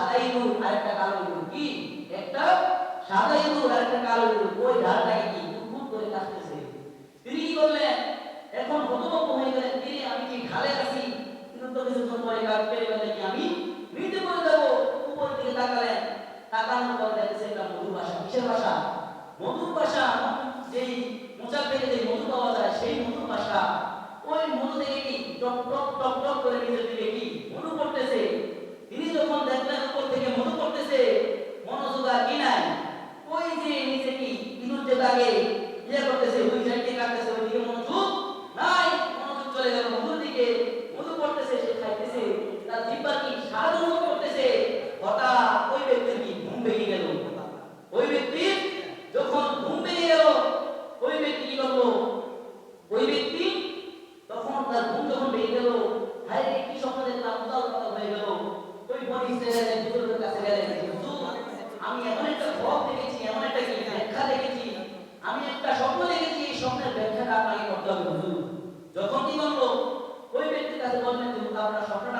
সাদা ইঁদুর আর একটা কালো ইঁদুর। কি? একটা সাদা ইঁদুর আর একটা কালো ইঁদুর। ওই ঢালটাকে কি? দুপুর করে কাটতেছে। তিনি কি করলেন? এখন হতভম্ব হয়ে গেলেন। তিনি আমি কি খালে আছি? কিন্তু তো কিছু সময় কাটতে পারলে কি আমি? que তারা স্বপ্ন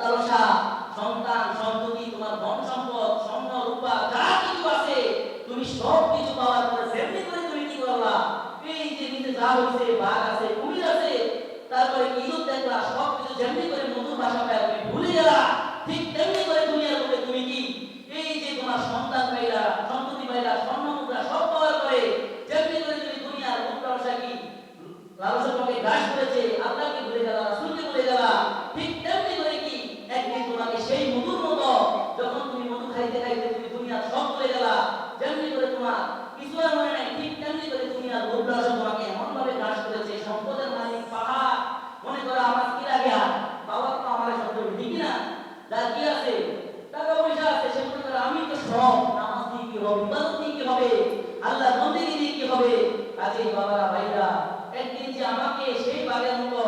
উচ্চালসা সন্তান, সন্ততি, তোমার ধন সম্পদ, স্বর্ণ, রূপা, যা কিছু আছে, তুমি সব কিছু পাওয়ার পরে সেমনি করে তুমি কি করলা? এই যে নিচে যা হয়েছে বাঘ আছে, কুমির আছে, তারপরে ইঁদুর দেখলা সব কিছু যেমনি করে মধুর ভাষা পায় তুমি ভুলে গেলা, ঠিক তেমনি হবে? আল্লাহ বন্দেগিরি কি হবে? কাজে বাবারা ভাইরা একদিন যে আমাকে সেই বাগের মতো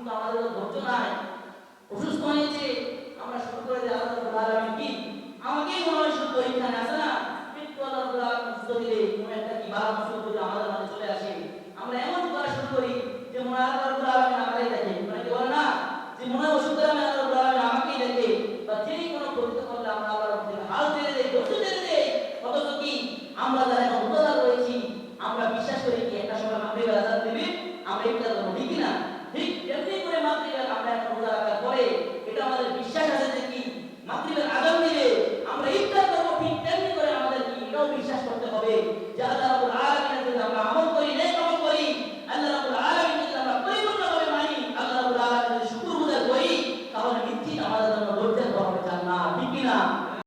কিন্তু আমাদের ধৈর্য নাই অসুস্থ হয়েছে আমরা শুরু করে দিই আল্লাহ 아, 마무리